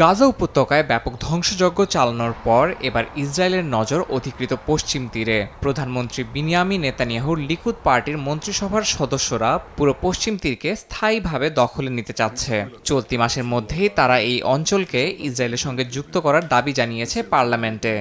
গাজা উপত্যকায় ব্যাপক ধ্বংসযজ্ঞ চালানোর পর এবার ইসরায়েলের নজর অধিকৃত পশ্চিম তীরে। প্রধানমন্ত্রী বিনিয়ামি নেতানিয়াহুর লিকুদ পার্টির মন্ত্রিসভার সদস্যরা পুরো পশ্চিম তীরকে স্থায়ীভাবে দখলে নিতে চাচ্ছে। চলতি মাসের মধ্যেই তারা এই অঞ্চলকে ইসরায়েলের সঙ্গে যুক্ত করার দাবি জানিয়েছে পার্লামেন্টে।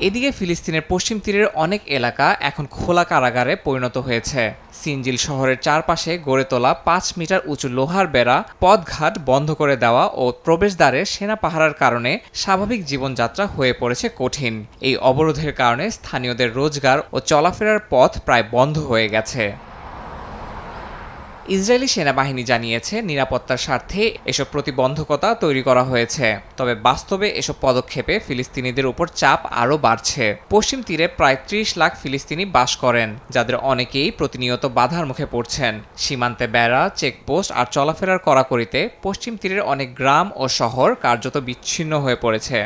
এদিকে ফিলিস্তিনের পশ্চিম তীরের অনেক এলাকা এখন খোলা কারাগারে পরিণত হয়েছে। সিনজিল শহরের চারপাশে গড়ে তোলা পাঁচ মিটার উঁচু লোহার বেড়া, পথঘাট বন্ধ করে দেওয়া ও প্রবেশদ্বারে সেনা পাহারার কারণে স্বাভাবিক জীবনযাত্রা হয়ে পড়েছে কঠিন। এই অবরোধের কারণে স্থানীয়দের রোজগার ও চলাফেরার পথ প্রায় বন্ধ হয়ে গেছে। ইসরায়েলি সেনাবাহিনী জানিয়েছে নিরাপত্তার স্বার্থে এসব প্রতিবন্ধকতা তৈরি করা হয়েছে। তবে বাস্তবে এসব পদক্ষেপে ফিলিস্তিনিদের উপর চাপ আরও বাড়ছে। পশ্চিম তীরে প্রায় ত্রিশ লাখ ফিলিস্তিনি বাস করেন, যাদের অনেকেই প্রতিনিয়ত বাধার মুখে পড়ছেন। সীমান্তে বেড়া, চেকপোস্ট আর চলাফেরার কড়াকড়িতে পশ্চিম তীরের অনেক গ্রাম ও শহর কার্যত বিচ্ছিন্ন হয়ে পড়েছে।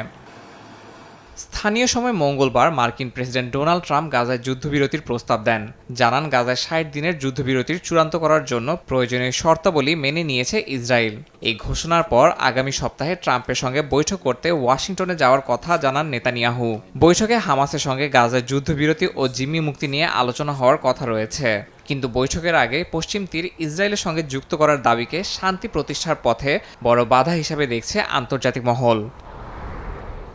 স্থানীয় সময় মঙ্গলবার মার্কিন প্রেসিডেন্ট ডোনাল্ড ট্রাম্প গাজায় যুদ্ধবিরতির প্রস্তাব দেন। জানান, গাজায় ষাট দিনের যুদ্ধবিরতির চূড়ান্ত করার জন্য প্রয়োজনীয় শর্তাবলী মেনে নিয়েছে ইসরায়েল। এই ঘোষণার পর আগামী সপ্তাহে ট্রাম্পের সঙ্গে বৈঠক করতে ওয়াশিংটনে যাওয়ার কথা জানান নেতানিয়াহু। বৈঠকে হামাসের সঙ্গে গাজায় যুদ্ধবিরতি ও জিম্মি মুক্তি নিয়ে আলোচনা হওয়ার কথা রয়েছে। কিন্তু বৈঠকের আগে পশ্চিম তীর ইসরায়েলের সঙ্গে যুক্ত করার দাবিকে শান্তি প্রতিষ্ঠার পথে বড় বাধা হিসাবে দেখছে আন্তর্জাতিক মহল।